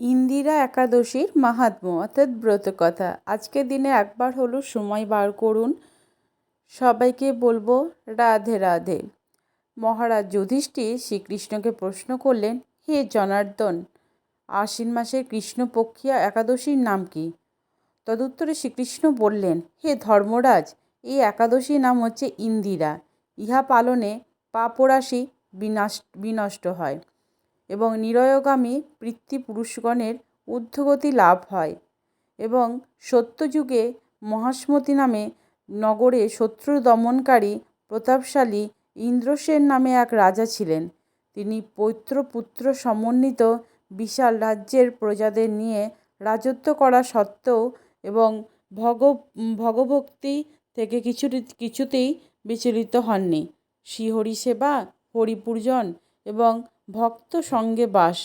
ইন্দিরা একাদশীর মাহাত্ম্য অর্থাৎ ব্রতকথা আজকের দিনে একবার হলো সময় বার করুন। সবাইকে বলব রাধে রাধে। মহারাজ যুধিষ্ঠির শ্রীকৃষ্ণকে প্রশ্ন করলেন, হে জনার্দন, আশ্বিন মাসের কৃষ্ণপক্ষিয়া একাদশীর নাম কি? তদুত্তরে শ্রীকৃষ্ণ বললেন, হে ধর্মরাজ, এই একাদশী নাম হচ্ছে ইন্দিরা। ইহা পালনে পাপরাশি বিনাশ বিনষ্ট হয়। এবং নিরয়গামী পিতৃপুরুষগণের ঊর্ধ্বগতি লাভ হয় এবং সত্যযুগে মহাশ্মতি নামে নগরে শত্রু দমনকারী প্রতাপশালী ইন্দ্রসেন নামে এক রাজা ছিলেন। তিনি পৌত্র পুত্র সমন্বিত বিশাল রাজ্যের প্রজাদের নিয়ে রাজত্ব করা সত্ত্বেও এবং ভগ, ভগভক্তি থেকে কিছু কিছুতেই বিচলিত হননি। শ্রীহরি সেবা হরিপূজন এবং ভক্ত সঙ্গে বাস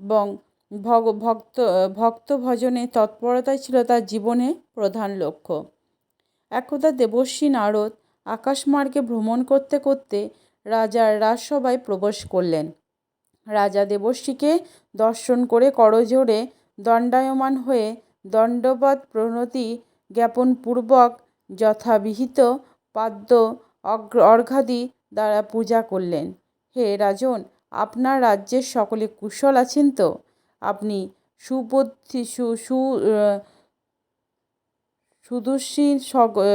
এবং ভগ, ভক্ত ভক্ত ভজনে তৎপরতাই ছিল তার জীবনে প্রধান লক্ষ্য। একদা দেবর্ষী নারদ আকাশমার্গে ভ্রমণ করতে করতে রাজার রাজসভায় প্রবেশ করলেন। রাজা দেবশ্রীকে দর্শন করে করজোড়ে দণ্ডায়মান হয়ে দণ্ডবত প্রণতি জ্ঞাপনপূর্বক যথাবিহিত পাদ্য অর্ঘাদি দ্বারা পূজা করলেন। হে রাজন আপনার রাজ্যের সকলে কুশল আছেন তো? আপনি সুবুদ্ধি, সু সু সুদর্শী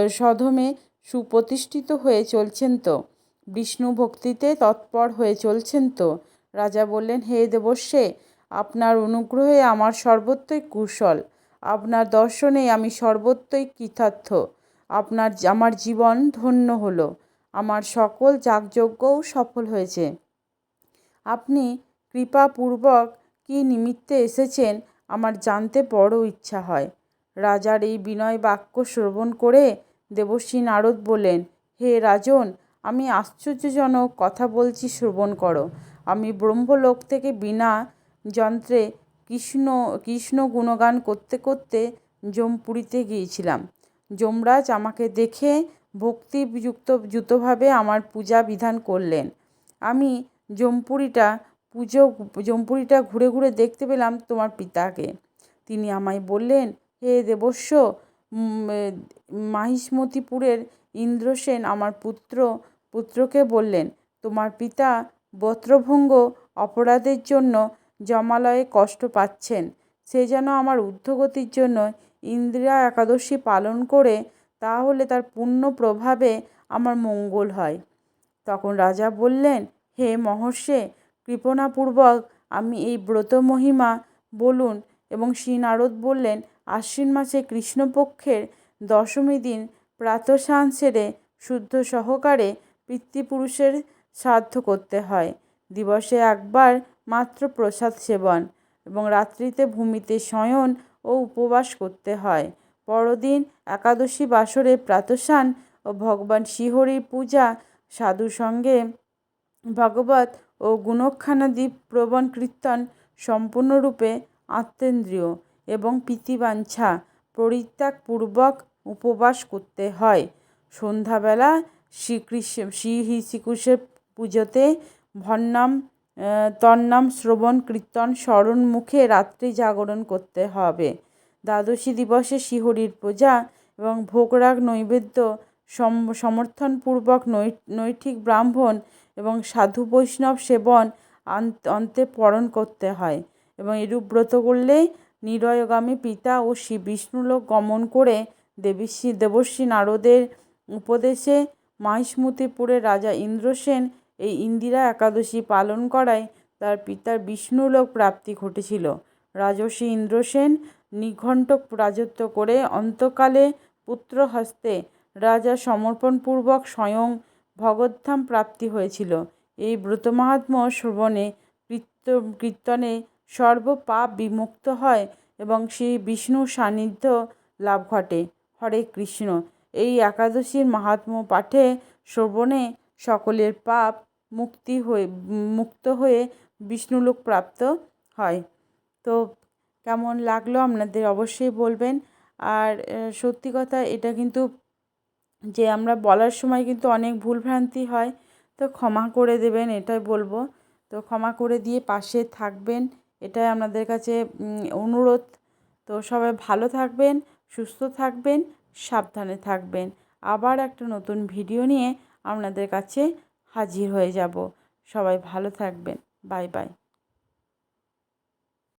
সধমে সুপ্রতিষ্ঠিত হয়ে চলছেন তো? বিষ্ণু ভক্তিতে তৎপর হয়ে চলছেন তো? রাজা বললেন, হে দেবস্যে আপনার অনুগ্রহে আমার সর্বত্রই কুশল। আপনার দর্শনে আমি সর্বত্রই কৃতার্থ। আপনার, আমার জীবন ধন্য হলো। আমার সকল যাগযজ্ঞও সফল হয়েছে। আপনি কৃপাপূর্বক কী নিমিত্তে এসেছেন আমার জানতে বড় ইচ্ছা হয়। রাজার এই বিনয় বাক্য শ্রবণ করে দেবশ্রী নারদ বলেন হে রাজন, আমি আশ্চর্যজনক কথা বলছি শ্রবণ করো। আমি ব্রহ্মলোক থেকে বিনা যন্ত্রে কৃষ্ণ কৃষ্ণ গুণগান করতে করতে যমপুরীতে গিয়েছিলাম। যমরাজ আমাকে দেখে ভক্তিযুক্ত যুক্তভাবে আমার পূজা বিধান করলেন। আমি জমপুরিটা পুজো, জম্পুরিটা ঘুরে ঘুরে দেখতে পেলাম তোমার পিতাকে। তিনি আমায় বললেন, হে দেবস্য মাহিষ্মতিপুরের ইন্দ্রসেন আমার পুত্র, পুত্রকে বললেন, তোমার পিতা বত্রভঙ্গ অপরাধের জন্য জমালয়ে কষ্ট পাচ্ছেন। সে যেন আমার ঊর্ধ্বগতির জন্য ইন্দিরা একাদশী পালন করে, তাহলে তার পূর্ণ প্রভাবে আমার মঙ্গল হয়। তখন রাজা বললেন হে মহর্ষে, কৃপণাপূর্বক আমি এই ব্রত মহিমা বলুন এবং শ্রী নারদ বললেন, আশ্বিন মাসে কৃষ্ণপক্ষের দশমী দিন প্রাতঃস্নান সেরে শুদ্ধ সহকারে পিতৃপুরুষের শ্রাদ্ধ করতে হয়। দিবসে একবার মাত্র প্রসাদ সেবন এবং রাত্রিতে ভূমিতে শয়ন ও উপবাস করতে হয়। পরদিন একাদশী বাসরে প্রাতঃস্নান ও ভগবান শ্রীহরির পূজা সাধু সঙ্গে ভগবত ও গুণখানাদি প্রবণ কীর্তন সম্পূর্ণরূপে আত্মেন্দ্রিয় এবং প্রীতিবাঞ্ছা পরিত্যাগপূর্বক উপবাস করতে হয়। সন্ধ্যাবেলা শ্রীকৃষ্ণ শ্রী শ্রীকৃষ্ণের পুজোতে ভন্নাম তন্নাম শ্রবণ কীর্তন স্মরণ মুখে রাত্রি জাগরণ করতে হবে। দ্বাদশী দিবসে শ্রীহরির পূজা এবং ভোগরাগ নৈবেদ্য সমর্থনপূর্বক নৈ, নৈঠিক ব্রাহ্মণ এবং সাধু বৈষ্ণব সেবন অন্তে পরণ করতে হয় এবং এরূপ ব্রত করলেই নিরয়গামী পিতা ও শ্রী বিষ্ণুলোক গমন করে দেবীশ্রী দেবশ্রী নারদের উপদেশে মাহিষ্মতিপুরের রাজা ইন্দ্রসেন এই ইন্দিরা একাদশী পালন করায় তার পিতার বিষ্ণুলোক প্রাপ্তি ঘটেছিল। রাজর্ষি ইন্দ্রসেন নিঘণ্ট রাজত্ব করে অন্তকালে পুত্র হস্তে রাজা সমর্পণপূর্বক স্বয়ং ভগবদ্ধাম প্রাপ্তি হয়েছিল। এই ব্রত মাহাত্ম্য শ্রবণে কীর্তনে সর্বপাপ বিমুক্ত হয় এবং শ্রী বিষ্ণুর সান্নিধ্য লাভ ঘটে। হরে কৃষ্ণ। এই একাদশীর মাহাত্ম্য পাঠে শ্রবণে সকলের পাপ মুক্তি হয়ে, মুক্ত হয়ে বিষ্ণুলোক প্রাপ্ত হয়। তো কেমন লাগল আপনাদের অবশ্যই বলবেন। আর সত্যি কথা এটা কিন্তু যে আমরা বলার সময় কিন্তু অনেক ভুলভ্রান্তি হয়, তো ক্ষমা করে দেবেন, এটাই বলব। তো ক্ষমা করে দিয়ে পাশে থাকবেন, এটাই আপনাদের কাছে অনুরোধ। তো সবাই ভালো থাকবেন, সুস্থ থাকবেন, সাবধানে থাকবেন। আবার একটা নতুন ভিডিও নিয়ে আপনাদের কাছে হাজির হয়ে যাব। সবাই ভালো থাকবেন। Bye bye.